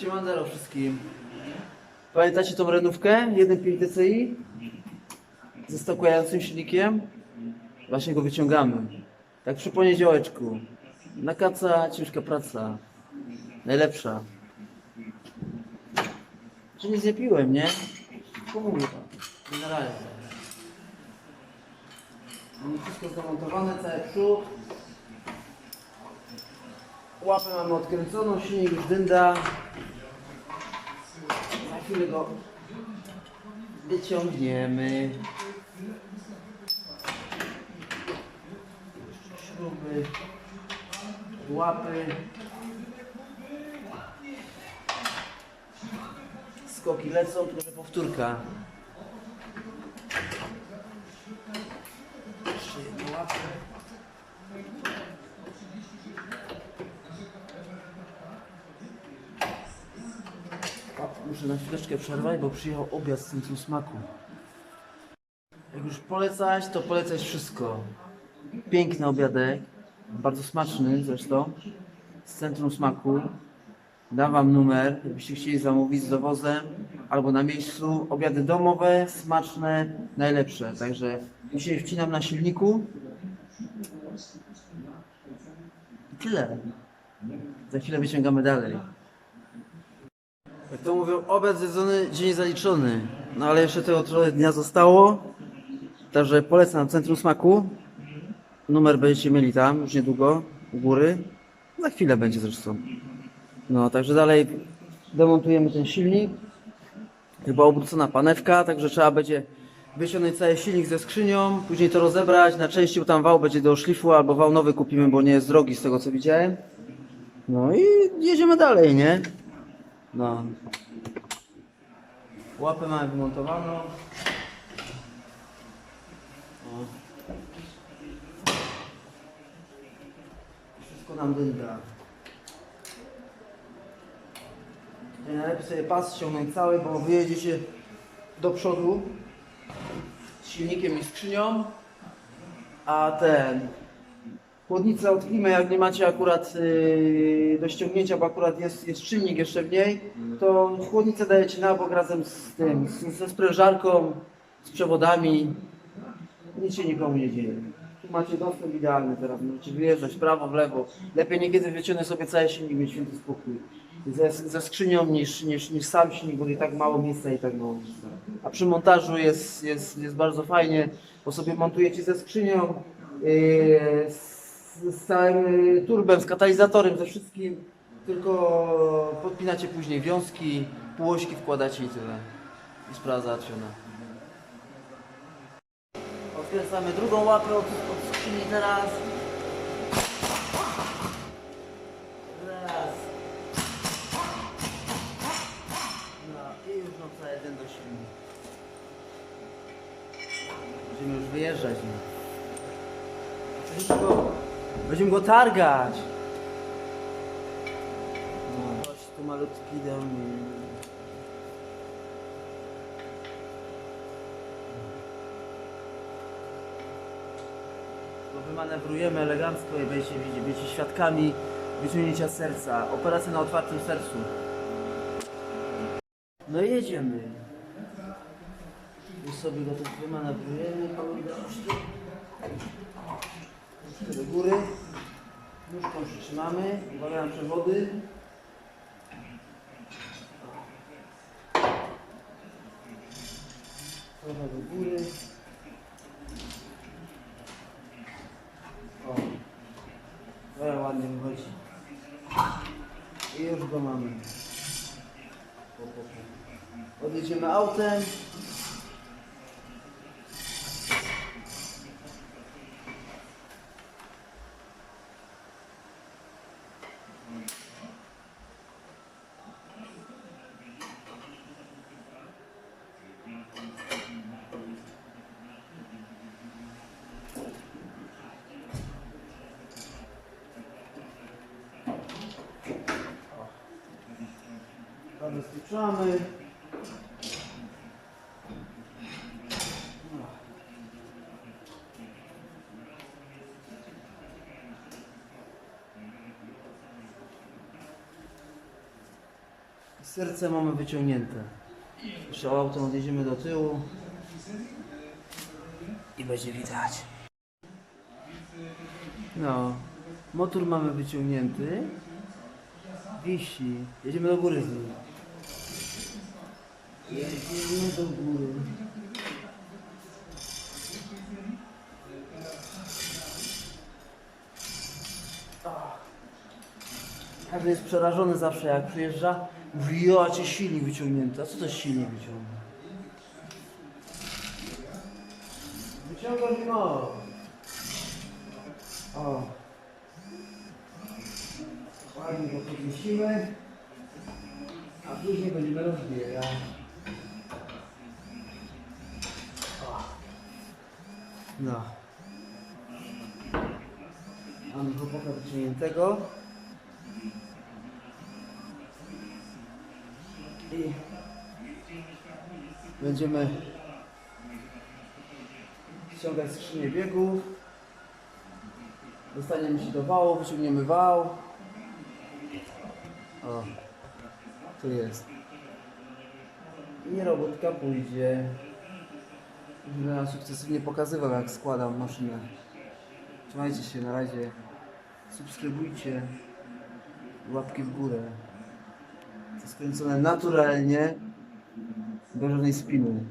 Siemandero wszystkim. Pamiętacie tą renówkę 1.5 DCI? Ze stokującym silnikiem? Właśnie go wyciągamy. Tak przy poniedziałeczku. Na kaca ciężka praca. Najlepsza. Czy nie piłem, nie? Pomówię wam. Generalnie. Mamy wszystko zamontowane, cały przód. Łapę mamy odkręconą, silnik już dynda. Chwilę go wyciągniemy. Śruby, łapy. Skoki lecą, tylko że powtórka. Jeszcze jedną łapę. O, Muszę na chwileczkę przerwać, bo przyjechał obiad z centrum smaku. Jak już polecać, to polecać wszystko. Piękny obiadek, bardzo smaczny zresztą, z centrum smaku. Dam wam numer, jakbyście chcieli zamówić z dowozem albo na miejscu. Obiady domowe, smaczne, najlepsze. Także dzisiaj wcinam na silniku. I tyle. Za chwilę wyciągamy dalej. Jak to mówią, obiad zjedzony, dzień zaliczony. No ale jeszcze tego trochę dnia zostało. Także polecam Centrum Smaku. Numer będziecie mieli tam już niedługo, u góry. Za chwilę będzie zresztą. No, także dalej demontujemy ten silnik. Chyba obrócona panewka, także trzeba będzie wyciągnąć cały silnik ze skrzynią, później to rozebrać na części, bo tam wał będzie do szlifu, albo wał nowy kupimy, bo nie jest drogi z tego co widziałem. No i jedziemy dalej, nie? No. Łapę mamy wymontowaną. O. Wszystko nam dynda. Nie najlepiej sobie pas ściągnąć cały, bo wyjedziecie do przodu z silnikiem i skrzynią, a ten chłodnicę odklimę, jak nie macie akurat yy, do ściągnięcia, bo akurat jest, jest czynnik jeszcze w niej, to chłodnicę dajecie na bok razem z tym, z, ze sprężarką, z przewodami. Nic się nikomu nie dzieje. Tu macie dostęp idealny teraz, możecie wyjeżdżać prawo, w lewo. Lepiej niekiedy wyciągnę sobie cały silnik, mieć święty spokój. Ze, ze skrzynią niż, niż, niż sam silnik, bo i tak mało miejsca i tak mało miejsca. A przy montażu jest, jest, jest bardzo fajnie, bo sobie montujecie ze skrzynią, yy, z całym yy, turbem, z katalizatorem, ze wszystkim. Tylko podpinacie później wiązki, półośki wkładacie i tyle. I sprawa załatwiona. Odkręcamy drugą łapę od, od skrzyni teraz. Raz. No i już jeden do silnika. Będziemy już wyjeżdżać. No. Będziemy go, targać. No, chodź tu malutki do. Bo wymanewrujemy elegancko i będziecie będziecie świadkami wyciągnięcia serca. Operacja na otwartym sercu. No jedziemy. Już sobie go tu wymanewrujemy do góry. Nóżką przytrzymamy. Uwaga przewody. Trochę do góry. O. Ale ładnie wychodzi. I już go mamy. Odjedziemy autem. Zabezpieczamy. Serce mamy wyciągnięte. Jeszcze auto odjedziemy do tyłu. I będzie widać. No. Motor mamy wyciągnięty. Wisi. Jedziemy do góry z nim. Jedziemy do góry. Każdy jest przerażony zawsze jak przyjeżdża. Mówi, cię silnik wyciągnięty. A co to silnik wyciągnięty? Wyciągasz mi mało. O. Ładnie go podnosimy. A później będziemy rozbierać. No. Mamy chłopaka wyciągniętego. I będziemy ściągać skrzynię biegów. Dostaniemy się do wału, wyciągniemy wał. O, tu jest. I robotka pójdzie. Będę nam sukcesywnie pokazywał jak składam maszynę. Trzymajcie się na razie. Subskrybujcie. Łapki w górę. To skręcone naturalnie. Bez żadnej spiny.